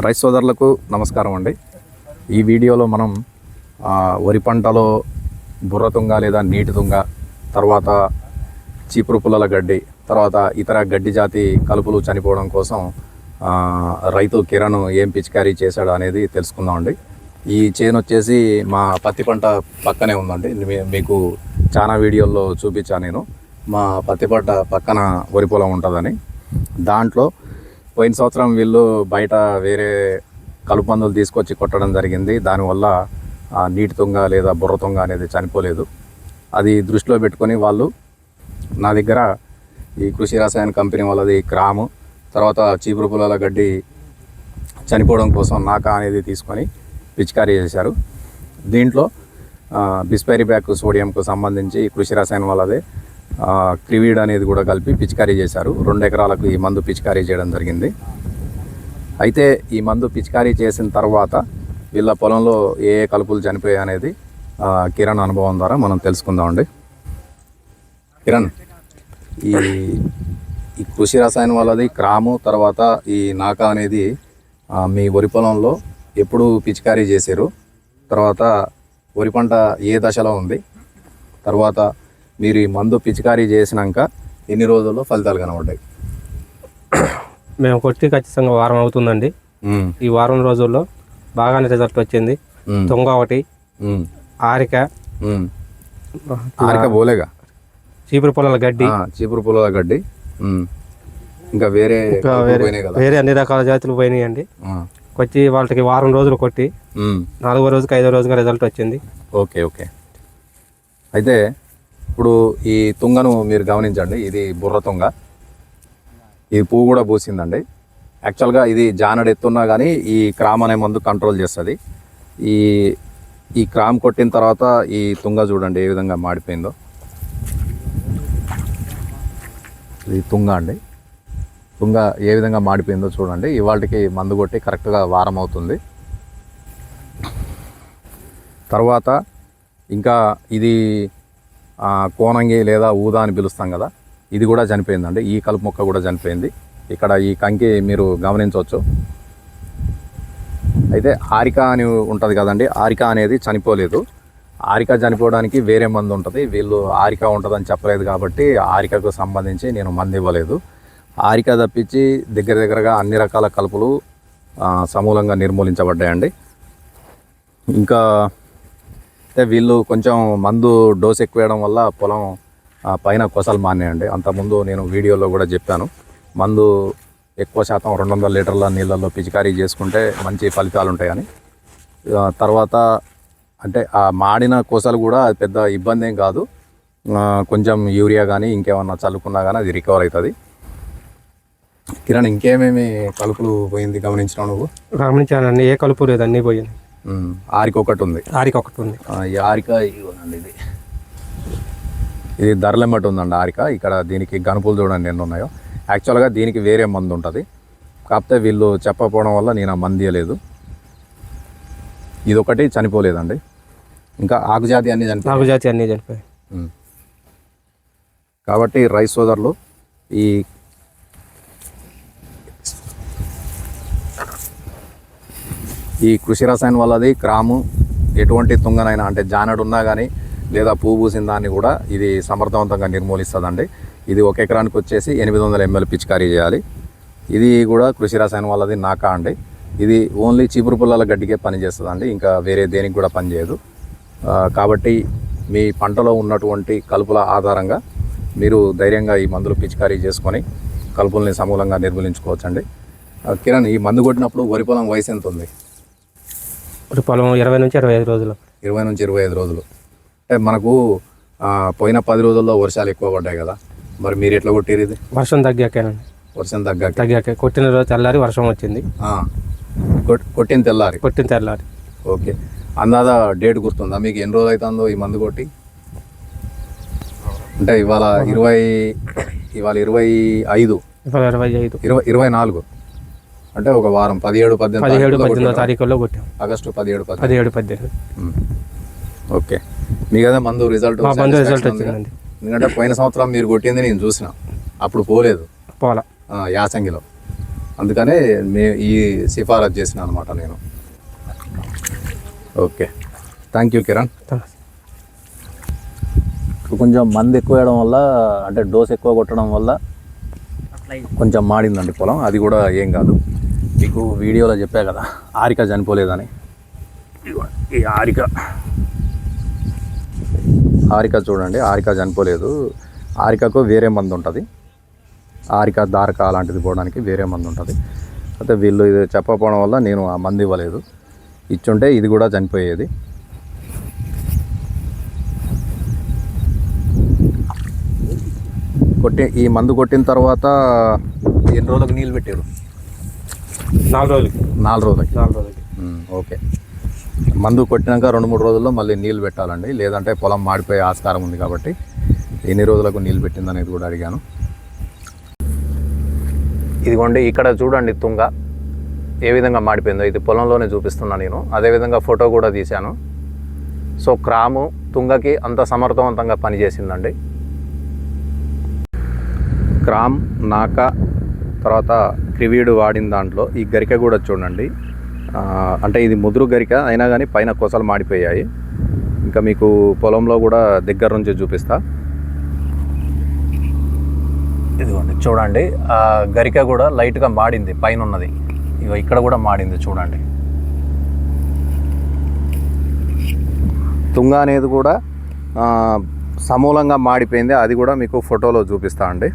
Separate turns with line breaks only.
Rice సోదరులకు నమస్కారం అండి. ఈ వీడియోలో మనం వరి పంటలో బుర్ర తుంగ లేదా నీటి తుంగ తర్వాత చీపురు పుల్లల గడ్డి తర్వాత ఇతర గడ్డి జాతి కలుపులు చనిపోవడం కోసం రైతు కిరణ్ ఏం పిచికారీ చేశాడు అనేది తెలుసుకుందామండి ఈ చేను వచ్చేసి మా పత్తి పంట పక్కనే ఉందండి. మీ- మీకు చాలా వీడియోల్లో చూపించాను నేను. మా పత్తి పంట పక్కన వరి పొలం ఉంటుందని. దాంట్లో పోయిన సంవత్సరం వీళ్ళు బయట వేరే కలుపు మందులు తీసుకొచ్చి కొట్టడం జరిగింది. దానివల్ల నీటి తుంగ లేదా బుర్ర తుంగ అనేది చనిపోలేదు. అది దృష్టిలో పెట్టుకొని వాళ్ళు నా దగ్గర ఈ కృషి రసాయన కంపెనీ వాళ్ళది క్రాము తర్వాత చీపురు పొలాల గడ్డి చనిపోవడం కోసం నాకా అనేది తీసుకొని పిచికారీ చేశారు. దీంట్లో బిస్పైరీ బ్యాక్ సోడియంకు సంబంధించి కృషి రసాయనం వాళ్ళదే. క్రివీడ్ అనేది కూడా కలిపి పిచికారీ చేశారు. రెండు ఎకరాలకు ఈ మందు పిచికారీ చేయడం జరిగింది. అయితే ఈ మందు పిచికారీ చేసిన తర్వాత వీళ్ళ పొలంలో ఏ ఏ కలుపులు చనిపోయాయి అనేది కిరణ్ అనుభవం ద్వారా మనం తెలుసుకుందామండి కిరణ్ ఈ ఈ కృషి రసాయనం వాళ్ళది క్రాము తర్వాత ఈ నాకా అనేది మీ వరి పొలంలో ఎప్పుడు పిచికారీ చేశారు. తర్వాత వరి పంట ఏ దశలో ఉంది? తర్వాత మీరు ఈ మందు పిచికారీ చేసినాక ఎన్ని రోజుల్లో ఫలితాలు కనబడ్డాయి?
మేము కొట్టి ఖచ్చితంగా వారం అవుతుందండి. ఈ వారం రోజుల్లో బాగానే రిజల్ట్ వచ్చింది. తుంగ ఒకటి ఆరిక.
ఆరిక పోలేగా?
చీపురు పొలాల గడ్డి.
చీపురు పుల్లల గడ్డి. ఇంకా వేరే
వేరే
పోయినాయి
అన్ని రకాల జాతులు పోయినాయండి.
ఆ,
కొట్టి వాళ్ళకి వారం రోజులు కొట్టి. నాలుగో రోజుకి ఐదో రోజుగా రిజల్ట్ వచ్చింది.
Okay okay. అయితే ఇప్పుడు ఈ తుంగను మీరు గమనించండి. ఇది బుర్ర తుంగ. ఈ పువ్వు కూడా పూసిందండి. యాక్చువల్గా ఇది జానడు ఎత్తున్నా కానీ ఈ క్రామ్ అనే మందు కంట్రోల్ చేస్తుంది. ఈ ఈ క్రామ్ కొట్టిన తర్వాత ఈ తుంగ చూడండి ఏ విధంగా మాడిపోయిందో. ఇది తుంగ అండి. తుంగ ఏ విధంగా మాడిపోయిందో చూడండి. ఇవాళకి మందు కొట్టి కరెక్ట్గా వారం అవుతుంది. తర్వాత ఇంకా ఇది కోనంగి లేదా ఊదా అని పిలుస్తాం కదా ఇది కూడా చనిపోయిందండి. ఈ కలుపు మొక్క కూడా చనిపోయింది. ఇక్కడ ఈ కంకి మీరు గమనించవచ్చు. అయితే ఆరిక అని ఉంటుంది కదండి ఆరిక అనేది చనిపోలేదు. ఆరిక చనిపోవడానికి వేరే మందు ఉంటుంది. వీళ్ళు ఆరిక ఉంటుందని చెప్పలేదు కాబట్టి ఆరికకు సంబంధించి నేను మందు ఇవ్వలేదు. ఆరిక తప్పించి దగ్గర దగ్గరగా అన్ని రకాల కలుపులు సమూలంగా నిర్మూలించబడ్డాయండి. ఇంకా అంటే వీళ్ళు కొంచెం మందు డోస్ ఎక్కువ వేయడం వల్ల పొలం పైన కొసలు మానేయండి అంతకుముందు నేను వీడియోలో కూడా చెప్పాను. మందు ఎక్కువ శాతం రెండు వందల లీటర్ల నీళ్ళల్లో పిచికారీ చేసుకుంటే మంచి ఫలితాలు ఉంటాయని. తర్వాత అంటే ఆ మాడిన కోసలు కూడా అది పెద్ద ఇబ్బంది ఏం కాదు. కొంచెం యూరియా కానీ ఇంకేమన్నా చల్లుకున్నా కానీ అది రికవర్ అవుతుంది కిరణ్ ఇంకేమేమి కలుపులు పోయింది గమనించినావు నువ్వు?
గమనించానండి. ఏ కలుపు లేదు అన్నీ పోయింది
ఆరికి ఒకటి ఉంది.
ఆరిక ఒకటి ఉంది
ఈ ఆరిక ఇవ్వనండి ఇది. ఇది ధరలెమ్మటి ఉందండి ఆరిక. ఇక్కడ దీనికి గనుపులు చూడండి ఎన్ని ఉన్నాయో. యాక్చువల్గా దీనికి వేరే మందు ఉంటుంది. కాకపోతే వీళ్ళు చెప్పకపోవడం వల్ల నేను ఆ మంది ఇవ్వలేదు ఇది ఒకటి చనిపోలేదండి. ఇంకా ఆకుజాతి అన్ని చనిపోయి
నాలుగు జాతి అన్నీ చనిపోయాయి.
కాబట్టి రైస్ సోదరులు ఈ ఈ కృషి రసాయనం వల్లది క్రాము ఎటువంటి తుంగనైనా అంటే జానడు ఉన్నా కానీ లేదా పువ్వు పూసిన దాన్ని కూడా ఇది సమర్థవంతంగా నిర్మూలిస్తుందండి. ఇది ఒక ఎకరానికి వచ్చేసి ఎనిమిది వందల ఎంఎల్ పిచికారీ చేయాలి. ఇది కూడా కృషి రసాయనం వల్లది నాకా అండి. ఇది ఓన్లీ చీపురు పుల్లల గడ్డికే పనిచేస్తుందండి ఇంకా వేరే దేనికి కూడా పనిచేయదు కాబట్టి మీ పంటలో ఉన్నటువంటి కలుపుల ఆధారంగా మీరు ధైర్యంగా ఈ మందులు పిచికారీ చేసుకొని కలుపుల్ని సమూలంగా నిర్మూలించుకోవచ్చండి. కిరణ్ ఈ మందు కొట్టినప్పుడు వరి పొలం వయసు ఎంత ఉంది
ఒక పొలం ఇరవై నుంచి ఇరవై ఐదు రోజులు.
ఇరవై నుంచి ఇరవై ఐదు రోజులు. అంటే మనకు పోయిన పది రోజుల్లో వర్షాలు ఎక్కువ పడ్డాయి కదా. మరి మీరు ఎట్లా కొట్టిరు ఇది?
వర్షం తగ్గాకేనండి.
వర్షం తగ్గాక.
తగ్గాకే. కొట్టిన రోజు తెల్లారి వర్షం వచ్చింది.
కొట్టిన తెల్లారి.
కొట్టిన తెల్లారి.
ఓకే. అందాద డేట్ గుర్తుందా? మీకు ఎన్ని రోజులు అవుతుందో ఈ మందు కొట్టి? అంటే ఇవాళ ఇరవై ఇవాళ ఇరవై ఐదు.
ఇవాళ ఇరవై ఐదు.
ఇరవై ఇరవై నాలుగు. అంటే ఒక వారం పదిహేడు పద్దెనిమిది
పదిహేడు పద్దెనిమిదో? తారీఖుల్లో కొట్టాం.
ఆగస్టు పదిహేడు
పదిహేడు పద్దెనిమిది.
ఓకే. మీకు అదే మందు రిజల్ట్
మా బంధు రిజల్ట్? వచ్చిందండి
ఎందుకంటే పోయిన సంవత్సరం మీరు కొట్టింది నేను చూసిన. అప్పుడు పోలేదు.
పోల
ఆ, యాసంగిలో. అందుకనే మే ఈ సిఫారసు చేసిన అనమాట నేను. ఓకే. థ్యాంక్ యూ కిరణ్ కొంచెం మంది ఎక్కువ వేయడం వల్ల అంటే డోస్ ఎక్కువ కొట్టడం వల్ల కొంచెం మాడిందండి పొలం. అది కూడా ఏం కాదు. మీకు వీడియోలో చెప్పా కదా ఆరిక చనిపోలేదని. ఈ ఆరిక. ఆరిక చూడండి ఆరిక చనిపోలేదు. ఆరికకు వేరే మందు ఉంటుంది. ఆరిక దారక అలాంటిది పోవడానికి వేరే మందు ఉంటుంది. అయితే వీళ్ళు ఇది చెప్పకపోవడం వల్ల నేను ఆ మందు ఇవ్వలేదు. ఇచ్చుంటే ఇది కూడా చనిపోయేది. కొట్టి ఈ మందు కొట్టిన తర్వాత ఎన్ని రోజులకు నీళ్ళు పెట్టారు?
నాలుగు రోజులకి.
నాలుగు రోజులకి.
నాలుగు రోజులకి.
ఓకే. మందు కొట్టినాక రెండు మూడు రోజుల్లో మళ్ళీ నీళ్ళు పెట్టాలండి. లేదంటే పొలం మాడిపోయే ఆస్కారం ఉంది కాబట్టి ఎన్ని రోజులకు నీళ్ళు పెట్టింది అనేది కూడా అడిగాను. ఇదిగోండి ఇక్కడ చూడండి తుంగ. ఏ విధంగా మాడిపోయిందో ఇది పొలంలోనే చూపిస్తున్నా నేను. అదేవిధంగా ఫోటో కూడా తీశాను. సో క్రాము తుంగకి అంత సమర్థవంతంగా పనిచేసిందండి. క్రామ్ నాక తర్వాత క్రివీడు వాడిన దాంట్లో ఈ గరిక కూడా చూడండి. అంటే ఇది ముదురు గరిక అయినా కానీ పైన కొసలు మాడిపోయాయి. ఇంకా మీకు పొలంలో కూడా దగ్గర నుంచి చూపిస్తా. ఇదిగోండి చూడండి. ఆ గరిక కూడా లైట్గా మాడింది పైన ఉన్నది ఇగో ఇక్కడ కూడా మాడింది చూడండి. తుంగ అనేది కూడా సమూలంగా మాడిపోయింది. అది కూడా మీకు ఫోటోలో చూపిస్తా అండి.